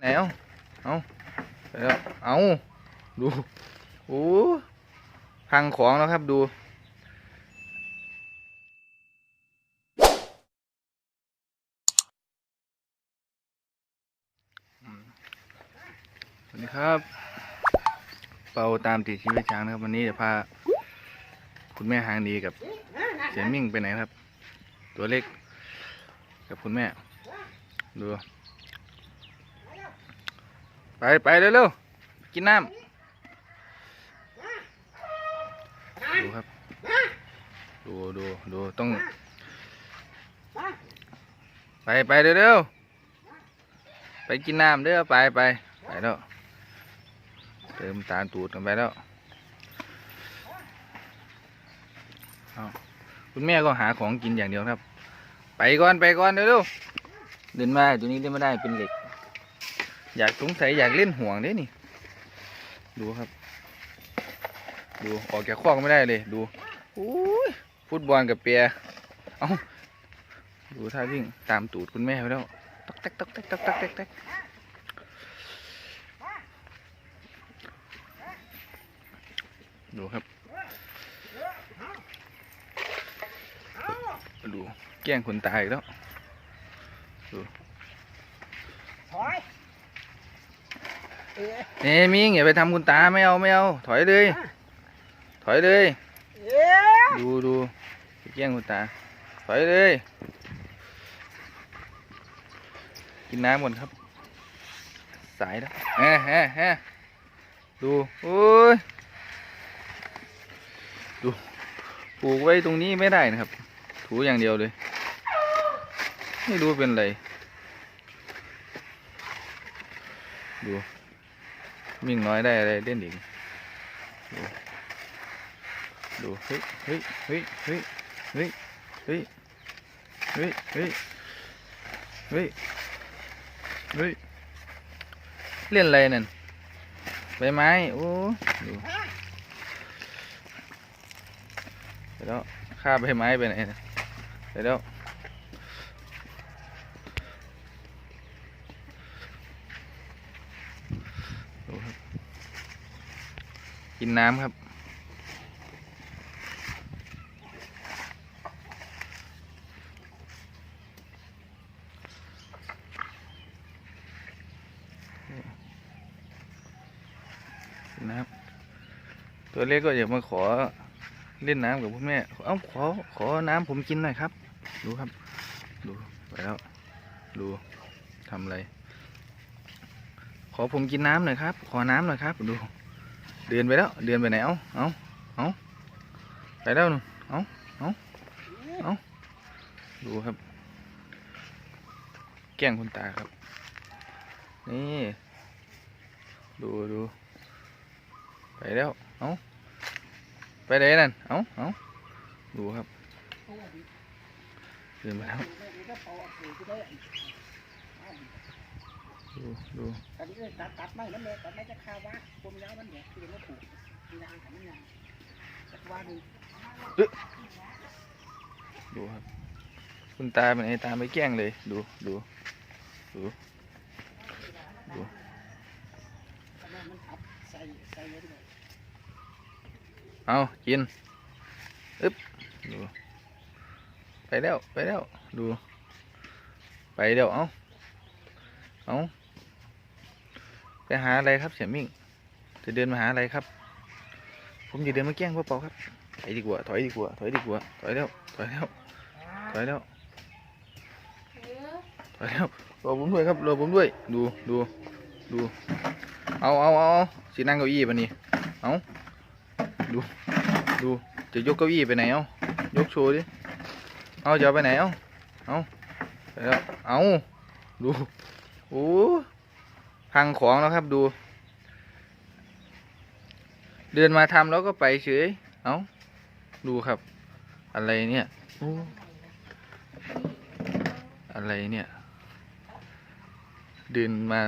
ไหนเอ้าเอาไปแล้วเอาดูโอ้พังของแล้วครับดูสวัสดีครับ เป่าตามติดชีวิตช้างนะครับ วันนี้จะพา คุณแม่หางดีกับเสียมิ่งไปไหนครับ ตัวเล็ก กับคุณแม่ ดู ไปไปเร็วๆกินน้ำดูครับ ดูดูดูต้อง ไปไปเร็วๆไปกินน้ำเด้อไปไปไปแล้วเติมตาลตูดกันไปแล้วคุณแม่ก็หาของกินอย่างเดียวครับ ไปก่อนไปก่อนเร็วๆเดินมาตัวนี้เดินไม่ได้เป็นเหล็ก อยากสงสัยอยากเล่นห่วงเด้นี่ ดูครับ ดูออกจากคอกไม่ได้เลยดูอุ้ยฟุตบอลกับเปียเอาดูท่าวิ่งตามตูดคุณแม่ไปแล้วตักตักตักตักตักตักตักตักดูครับ ดูแกล้งคนตายแล้ว ถอย เอ๊ะเอ้มิงอย่าไปทำคุณตาไม่เอาไม่เอา ถอยเลย ถอยเลยเอ๊ะดูดูไปแกล้งคุณตา ถอยเลย กินน้ำก่อนครับ สายแล้วแฮะแฮะแฮะดูโอ้ยดูปลูกไว้ตรงนี้ไม่ได้นะครับ ถูอย่างเดียวเลย ไม่รู้เป็นไร ดู มิ่งน้อยได้อะไรเล่นอีกดูดูเฮ้ยเฮ้ยเฮ้ยเฮ้ยเฮ้ยเฮ้ยเฮ้ยเฮ้ยเฮ้ยเฮ้ยเล่นอะไรนั่นใบไม้โอ้ดูไปแล้วข้าใบไม้ไปไหนนะไปแล้วดูครับ กินน้ำครับ นะครับ ตัวเล็กก็อยามาขอเล่นน้ำกับคุณแม่ เอ้าขอขอน้ำผมกินหน่อยครับ ดูครับ ดูไปแล้ว ดูทำอะไร ขอผมกินน้ำหน่อยครับ ขอน้ำหน่อยครับ ดู เดินไปแล้ว เดินไปไหนเอ้าเอ้าเอ้าไปแล้วนู่นเอ้าเอ้าเอ้าดูครับ แก้งคุณตาครับ นี่ ดูดูไปแล้วเอ้าไปไหนนั่นเอ้าเอ้าดูครับเดินมาแล้ว ดูดูตัดเลยตัดตัดไม่นั่นเลยตัดไม่จะคาว่าปมยาวมันเนี่ยคือไม่ถูกมีนางขันนี่นางจักว่าหนึ่งดูครับ คุณตาเป็นไงตาไมไปแกล้งเลย ดูดูดูดูเลยด้วยเอากินอึ๊บดู ไปแล้ว ไปแล้ว ดู ไปแล้ว เอาเอา ไปหาอะไรครับเสี่ยมิ่ง จะเดินมาหาอะไรครับ ผมจะเดินมาแกล้งพ่อเปาครับถอยดีกว่า ถอยดีกว่า ถอยดีกว่า ถอยแล้ว ถอยแล้ว ถอยแล้ว ถอยแล้ว รอผมด้วยครับ รอผมด้วย ดู ดู ดู เอาเอาเอาสินั่งเก้าอี้ปะนี่เอาดู ดู จะยกเก้าอี้ไปไหนเอายกโชว์ดิ เอาจะไปไหนเอาเอาแล้วเอาดู โอ้ พังของแล้วครับดู เดินมาทำแล้วก็ไปเฉย เอาดูครับ อะไรเนี่ยอะไรเนี่ย เดินมา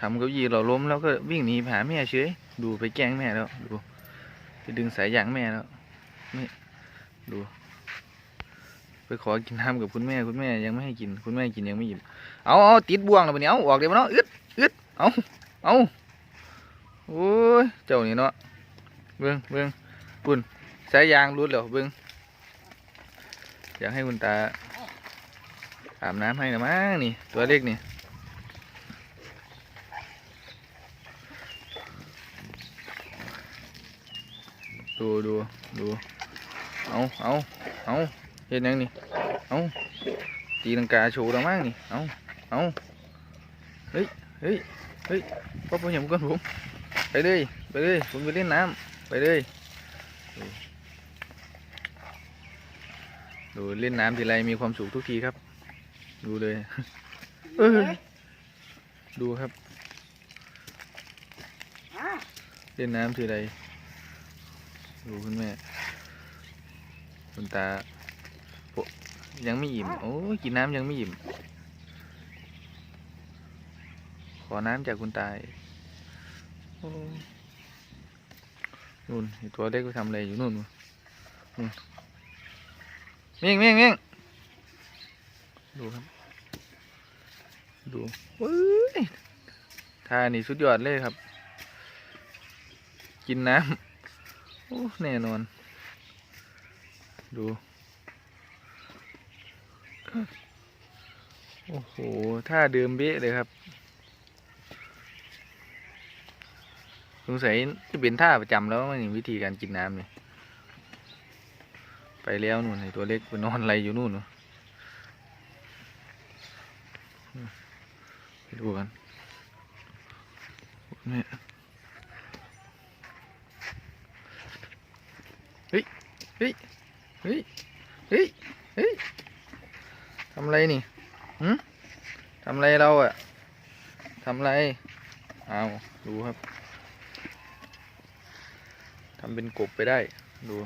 ทำเก้าอี้เราล้มแล้วก็วิ่งหนีหาแม่เฉย ดูไปแกล้งแม่แล้ว ดู ไปดึงสายยางแม่แล้ว นี่ ดู ไปขอกินน้ำกับคุณแม่ คุณแม่ยังไม่ให้กิน คุณแม่กินยังไม่อิ่มเอาเอาติดบ่วงแล้วปะเนี่ยเอาออกเดี๋ยวมาเนาะอึด อึดเอาเอาโอ้ย เจ้านี่เนาะ เบิ้งเบิ้งปุ่นสายยางรุดแล้วเบิ้งอยากให้คุณตาอาบน้ำให้นะมั้งนี่ ตัวเล็กนี่ดูดูดูเอาเอาเอาเห็นยังนี่เอาตีลังกาโชว์แล้วมั้งนี่เอาเอาเฮ้ย เฮ้ย เฮ้ยพ่อผมเห็นก่อนผม ไปเลย ไปเลย ผมไปเล่นน้ำไปเลยดูดูเล่นน้ำทีไรมีความสุขทุกทีครับ ดูเลย เออ ดูครับอะเล่นน้ำทีไรดูคุณแม่ คุณตาโปะยังไม่อิ่ม โอ้ยกินน้ำยังไม่อิ่ม ขอน้ำจากคุณตาอีกโอ้นู่นไอ้ตัวเล็กไปทำอะไรอยู่นู่นนู่นนู่นเมี่ยงเมี่ยงเมี่ยงดูครับ ดูเว้ยท่านี่สุดยอดเลยครับ กินน้ำโอ้แน่นอน ดู โอ้โหท่าเดิมเบ๊ะเลยครับ สงสัยจะเป็นท่าประจำแล้วมั้งนี่วิธีการกินน้ำเนี่ยไปแล้วนู่นไอตัวเล็กไปนอนอะไรอยู่นู่นไปดูกันเนี่เฮ้ยเฮ้ยเฮ้ยเฮ้ยเฮ้ยทำอะไรนี่หืมทำอะไรเราอะทำอะไรเอาดูครับ เป็นกบไปได้ ดู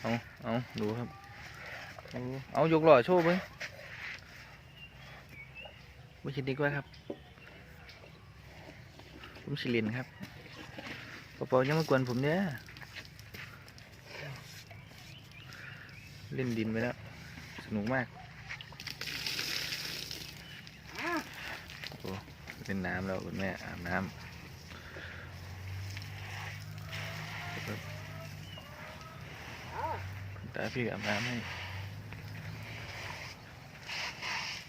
เอาเอาดูครับเอายกหล่อโชว์ไปไม่คิดดีกว่าครับผมสิลินครับปอปอยังมากวนผมเนี่ยเล่นดินไปแล้ว สนุกมากอะ เล่นน้ำแล้วคุณแม่อาบน้ำคุณตาพี่อาบน้ำให้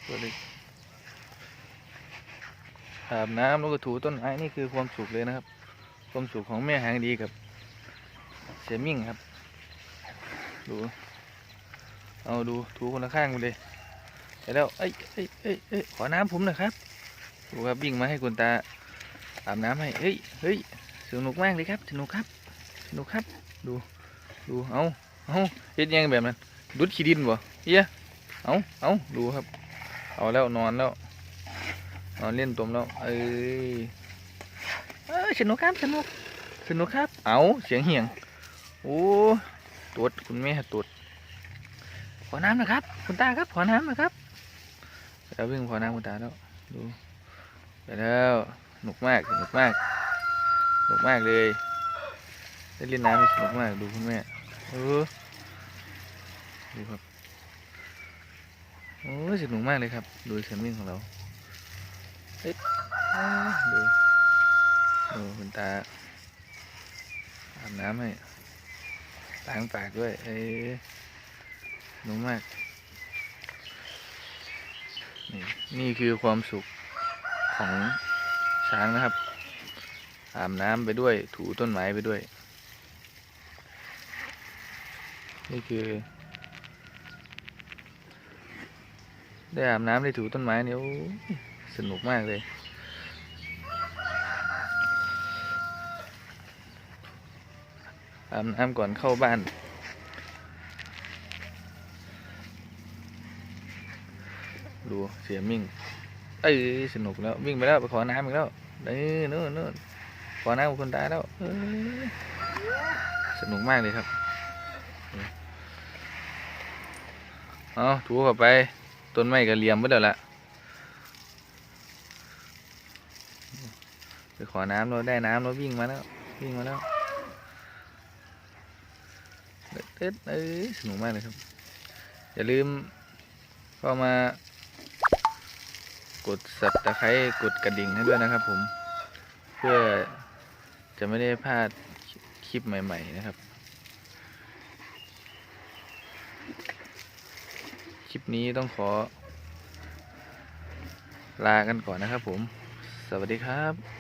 ตัวเล็กอาบน้ำแล้วก็ถูต้นไม้นี่คือความสุขเลยนะครับ ความสุขของแม่หางดีกับเสียมิ่งครับ ดู เอาดูถูคนละข้างไปเลยไปแล้วเอ้ยเอ้ยเอ้ยเอ้ยขอน้ำผมหน่อยครับ ดูครับวิ่งมาให้คุณตาอาบน้ำให้เฮ้ยเฮ้ยสนุกมากเลยครับสนุกครับสนุกครับ ดูดูเอาเอาเฮ็ดยังแบบนั้นดุดขี้ดินบ่เฮียเอาเอาดูครับ เอาแล้วนอนแล้วนอนเล่นตมแล้วเอ้ยเอ้ยสนุกครับสนุกสนุกครับ เอาเสียงเหียงโอ้ตดคุณแม่ตดขอน้ำนะครับ คุณตาครับขอน้ำนะครับแล้ววิ่งขอน้ำคุณตาแล้วดู ไปแล้วสนุกมากสนุกมากสนุกมากเลยได้เล่นน้ำสนุกมากดูคุณแม่เออดูครับโอ้สนุกมากเลยครับ ดูเสียงวิ่งของเราเอ๊ะอ้าวดูดูคุณตาอาบน้ำให้ล้างปากด้วยเอ้ยสนุกมากนี่นี่คือความสุข ของช้างนะครับ อาบน้ำไปด้วยถูต้นไม้ไปด้วย นี่คือ ได้อาบน้ำได้ถูต้นไม้เนี่ยสนุกมากเลยอาบน้ำก่อนเข้าบ้าน ดูเสียมิ่ง เอ้ยสนุกแล้ววิ่งไปแล้วไปขอน้ำอีกแล้วนี่นู่นนู่นขอน้ำคนตายแล้วเอ้ยสนุกมากเลยครับเอาถูเข้าไปต้นไม้ก็เลียมไปแล้วล่ะไปขอน้ำเราได้น้ำเราวิ่งมาแล้ววิ่งมาแล้วเต้นเอ้ยสนุกมากเลยครับ อย่าลืมเข้ามา ดสับตะไคร้กดกระดิ่งให้ด้วยนะครับผม เพื่อจะไม่ได้พลาดคลิปใหม่ ๆ นะครับ คลิปนี้ต้องขอ ลากันก่อนนะครับผม สวัสดีครับ